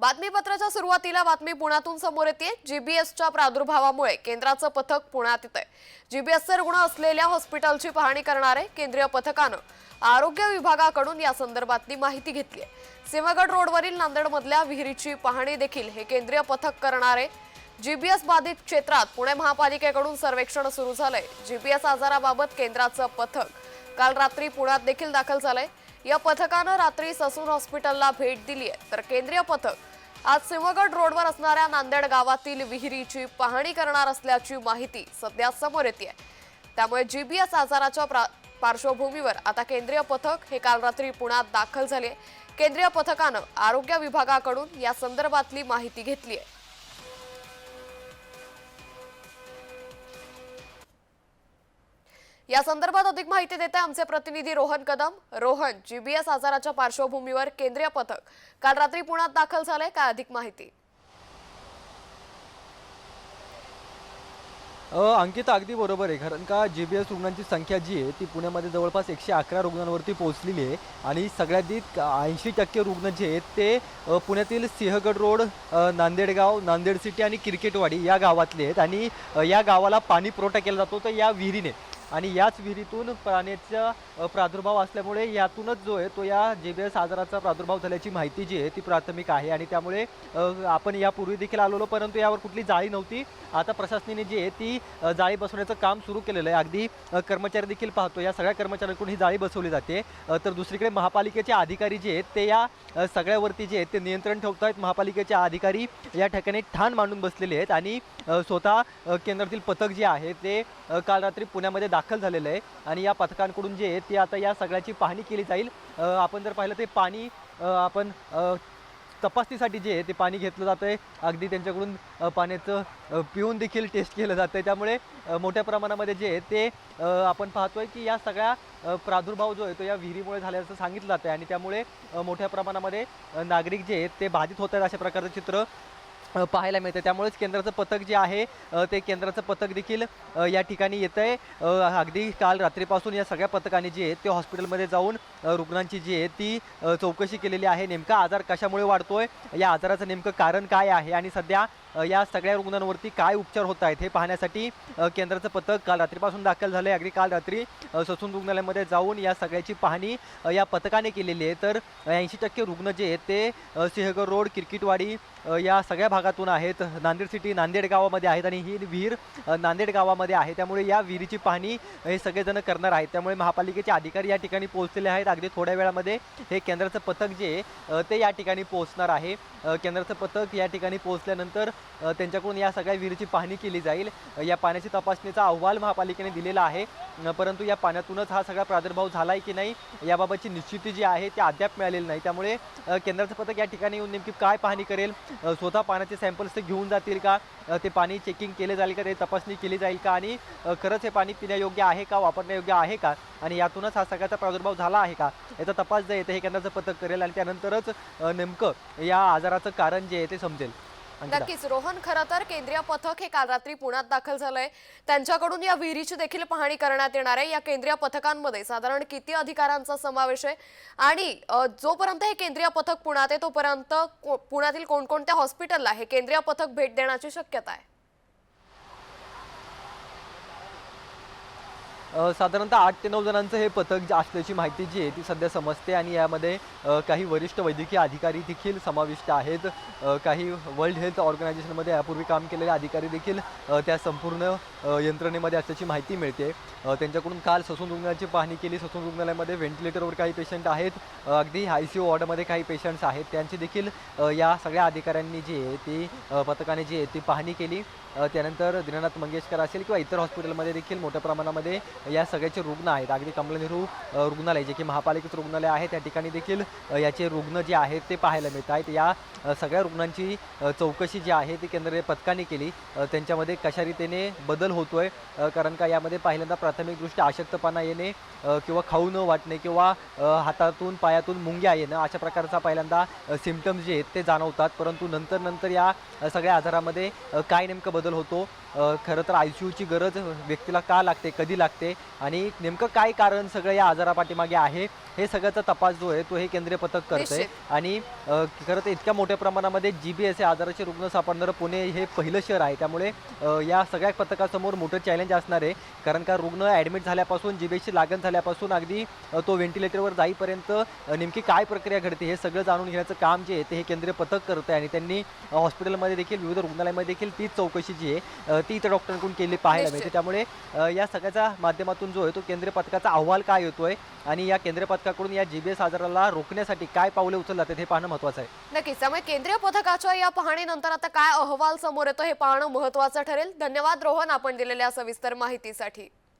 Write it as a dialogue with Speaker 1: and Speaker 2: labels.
Speaker 1: बातमीपत्राच्या सुरुवातीला बातमी पुण्यातून समोर येते जीबीएसच्या प्रादुर्भावामुळे केंद्राचं पथक पुण्यात येत आहे जीबीएसचे रुग्ण असलेल्या हॉस्पिटलची पाहणी करणारे केंद्रीय पथकानं आरोग्य विभागाकडून या संदर्भातली माहिती घेतली आहे सिंहगड रोडवरील नांदेडमधल्या विहिरीची पाहणी देखील हे केंद्रीय पथक करणारे जीबीएस बाधित क्षेत्रात पुणे महापालिकेकडून सर्वेक्षण सुरू झालंय. जीबीएस आजाराबाबत केंद्राचं पथक काल रात्री पुण्यात देखील दाखल झालंय. या पथकानं रात्री ससून हॉस्पिटलला भेट दिली आहे तर केंद्रीय पथक आज सिंहगड रोडवर असणाऱ्या नांदेड गावातील विहिरीची पाहणी करणार असल्याची माहिती सध्या समोर येते त्यामुळे जीबीएस आजाराच्या प्रा- पार्श्वभूमीवर आता केंद्रीय पथक हे काल रात्री पुण्यात दाखल झाले. केंद्रीय पथकानं आरोग्य विभागाकडून या संदर्भातली माहिती घेतली आहे या संदर्भात अधिक माहिती देत आहे आमचे प्रतिनिधी रोहन कदम. रोहन जीबीएस आजाराच्या पार्श्वभूमीवर केंद्रीय पथक काल रात्री पुण्यात दाखल झालंय. काय अधिक माहिती?
Speaker 2: अंकिता अगदी बरोबर आहे. कारण का जी बी एस रुग्णांची संख्या जी आहे ती पुण्यामध्ये जवळपास एकशे अकरा रुग्णांवरती पोहोचलेली आहे. आणि सगळ्यात ऐंशी टक्के रुग्ण जे आहेत ते पुण्यातील सिंहगड रोड नांदेडगाव नांदेड सिटी आणि क्रिकेटवाडी या गावातले आहेत. आणि या गावाला पाणी पुरवठा केला जातो. तर या विहिरीने आणि याच विहिरीतून पाण्याचा प्रादुर्भाव असल्यामुळे यातूनच जो आहे तो या जे आजाराचा प्रादुर्भाव झाल्याची माहिती जी आहे ती प्राथमिक आहे. आणि त्यामुळे आपण यापूर्वी देखील आलेलो परंतु यावर कुठली जाळी नव्हती. आता प्रशासनाने जी आहे ती जाळी बसवण्याचं काम सुरू केलेलं आहे. अगदी कर्मचारी देखील पाहतो या सगळ्या कर्मचाऱ्यांकडून ही जाळी बसवली जाते. तर दुसरीकडे महापालिकेचे अधिकारी जे आहेत ते या सगळ्यावरती जे आहेत ते नियंत्रण ठेवत आहेत महापालिकेचे अधिकारी या ठिकाणी ठाण मांडून बसलेले आहेत. आणि स्वतः केंद्रातील पथक जे आहे ते काल रात्री पुण्यामध्ये दाखल झालेलं आहे. आणि या पथकांकडून जे आहे ते आता या सगळ्याची पाहणी केली जाईल. आपण जर पाहिलं ते पाणी आपण तपासणीसाठी जे आहे ते पाणी घेतलं जातं आहे अगदी त्यांच्याकडून पाण्याचं पिऊन देखील टेस्ट केलं जातं आहे त्यामुळे मोठ्या प्रमाणामध्ये जे आहे ते आपण पाहतो आहे की या सगळ्या प्रादुर्भाव जो आहे तो या विहिरीमुळे झाल्याचं सांगितलं जातं आहे आणि त्यामुळे मोठ्या प्रमाणामध्ये नागरिक जे आहेत ते बाधित होत आहेत अशा प्रकारचं चित्र पाहायला मिळतं त्यामुळेच केंद्राचं पथक जे आहे ते केंद्राचं पथक देखील या ठिकाणी येतं आहे अगदी काल रात्रीपासून या सगळ्या पथकाने जे आहे ते हॉस्पिटलमध्ये जाऊन रुग्णांची जी आहे ती चौकशी केलेली आहे. नेमका आजार कशामुळे वाढतो आहे या आजाराचं नेमकं कारण काय आहे? आणि सध्या या सगळ्या रुग्णांवरती काय उपचार होत आहेत हे पाहण्यासाठी केंद्राचं पथक काल रात्रीपासून दाखल झालं आहे अगदी काल रात्री ससून रुग्णालयामध्ये जाऊन या सगळ्याची पाहणी या पथकाने केलेली आहे. तर ऐंशी टक्के रुग्ण जे आहेत ते सिंहगड रोड किरकिटवाडी या सगळ्या भागातून आहेत. नांदेड सिटी नांदेड गावामध्ये आहेत आणि ही विहीर नांदेड गावामध्ये आहे. त्यामुळे या विहिरीची पाहणी हे सगळेजण करणार आहेत. त्यामुळे महापालिकेचे अधिकारी या ठिकाणी पोहोचलेले आहेत. अगदी थोड्या वेळामध्ये हे केंद्राचं पथक जे आहे ते या ठिकाणी पोहोचणार आहे. केंद्राचं पथक या ठिकाणी पोहोचल्यानंतर त्यांच्याकडून या सगळ्या विहिरीची पाहणी केली जाईल. या पाण्याची तपासणीचा अहवाल महापालिकेने दिलेला आहे. परंतु या पाण्यातूनच हा सगळा प्रादुर्भाव झाला आहे की नाही याबाबतची निश्चिती जी आहे ती अद्याप मिळालेली नाही. त्यामुळे केंद्राचं पथक या ठिकाणी येऊन नेमकी काय पाहणी करेल? स्वतः पाण्याची सॅम्पल्स ते घेऊन जातील का? ते पाणी चेकिंग केले जाईल का? ते तपासणी केली जाईल का? आणि खरंच हे पाणी पिण्यायोग्य आहे का? वापरण्यायोग्य आहे का? आणि यातूनच हा सगळ्याचा प्रादुर्भाव झाला आहे का? याचा तपास जे आहे हे केंद्राचं पथक करेल आणि त्यानंतरच नेमकं या आजाराचं कारण जे आहे ते समजेल.
Speaker 1: नक्कीच. रोहन खरं तर केंद्रीय पथक हे काल रात्री पुण्यात दाखल झालंय. त्यांच्याकडून या विहिरीची देखील पाहणी करण्यात येणार आहे. या केंद्रीय पथकांमध्ये साधारण किती अधिकारांचा समावेश आहे? आणि जोपर्यंत हे केंद्रीय पथक पुण्यात आहे तोपर्यंत को- पुण्यातील कोणकोणत्या हॉस्पिटलला हे केंद्रीय पथक भेट देण्याची शक्यता आहे?
Speaker 2: साधारणतः आठ ते नऊ जणांचं हे पथक जे असल्याची माहिती जी आहे ती सध्या समजते आणि यामध्ये काही वरिष्ठ वैद्यकीय अधिकारी देखील समाविष्ट आहेत. काही वर्ल्ड हेल्थ ऑर्गनायझेशनमध्ये यापूर्वी काम केलेले अधिकारी देखील त्या संपूर्ण यंत्रणेमध्ये असल्याची माहिती मिळते. त्यांच्याकडून काल ससून रुग्णालयाची पाहणी केली. ससून रुग्णालयामध्ये व्हेंटिलेटरवर काही पेशंट आहेत. अगदी आय सी यू वॉर्डमध्ये काही पेशंट्स आहेत. त्यांची देखील या सगळ्या अधिकाऱ्यांनी जी आहे ती पथकाने जी आहे ती पाहणी केली. त्यानंतर दीनानाथ मंगेशकर असेल किंवा इतर हॉस्पिटलमध्ये देखील मोठ्या प्रमाणामध्ये या सगळ्याचे रुग्ण आहेत. अगदी कमला नेहरू रुग्णालय जे की महापालिकेचं रुग्णालय आहे त्या ठिकाणी देखील याचे रुग्ण जे आहेत ते पाहायला मिळत आहेत. या सगळ्या रुग्णांची चौकशी जी आहे ती केंद्रीय पथकाने केली. त्यांच्यामध्ये कशारीतीने बदल होतो आहे कारण का यामध्ये पहिल्यांदा प्राथमिकदृष्ट्या अशक्तपणा येणे किंवा खाऊ न वाटणे किंवा हातातून पायातून मुंग्या येणं अशा प्रकारचा पहिल्यांदा सिमटम्स जे आहेत ते जाणवतात. परंतु नंतर नंतर या सगळ्या आजारामध्ये काय नेमकं बदल होतो? खरं तर आय सी यूची गरज व्यक्तीला का लागते कधी लागते? आणि नेमकं काय कारण सगळं या आजारापाठीमागे आहे हे सगळ्याचा तपास जो आहे तो हे केंद्रीय पथक करते
Speaker 1: निश्चित.
Speaker 2: आणि खरं तर इतक्या मोठ्या प्रमाणामध्ये जी बी एस या आजाराचे रुग्ण सापडणारं पुणे हे पहिलं शहर आहे. त्यामुळे या सगळ्या पथकासमोर मोठं चॅलेंज असणार आहे. कारण का रुग्ण ॲडमिट झाल्यापासून जी बी एसची लागण झाल्यापासून अगदी तो व्हेंटिलेटरवर जाईपर्यंत नेमकी काय प्रक्रिया घडते हे सगळं जाणून घेण्याचं काम जे आहे ते हे केंद्रीय पथक करतं आहे आणि त्यांनी हॉस्पिटलमध्ये देखील विविध रुग्णालयामध्ये देखील तीच चौकशी जी आहे ती इतर डॉक्टरांकडून केली पाहायला. मिळते. त्यामुळे या सगळ्याच्या माध्यमातून जो आहे तो केंद्रीय पथकाचा अहवाल काय येतोय आणि या केंद्रीय पथकाकडून या जीबीएस आजाराला रोखण्यासाठी काय पावले उचलतात जातात हे पाहणं महत्त्वाचं आहे.
Speaker 1: नक्कीच. त्यामुळे केंद्रीय पथकाच्या या पाहणीनंतर आता काय अहवाल समोर येतो हे पाहणं महत्वाचं ठरेल. धन्यवाद रोहन आपण दिलेल्या सविस्तर माहितीसाठी.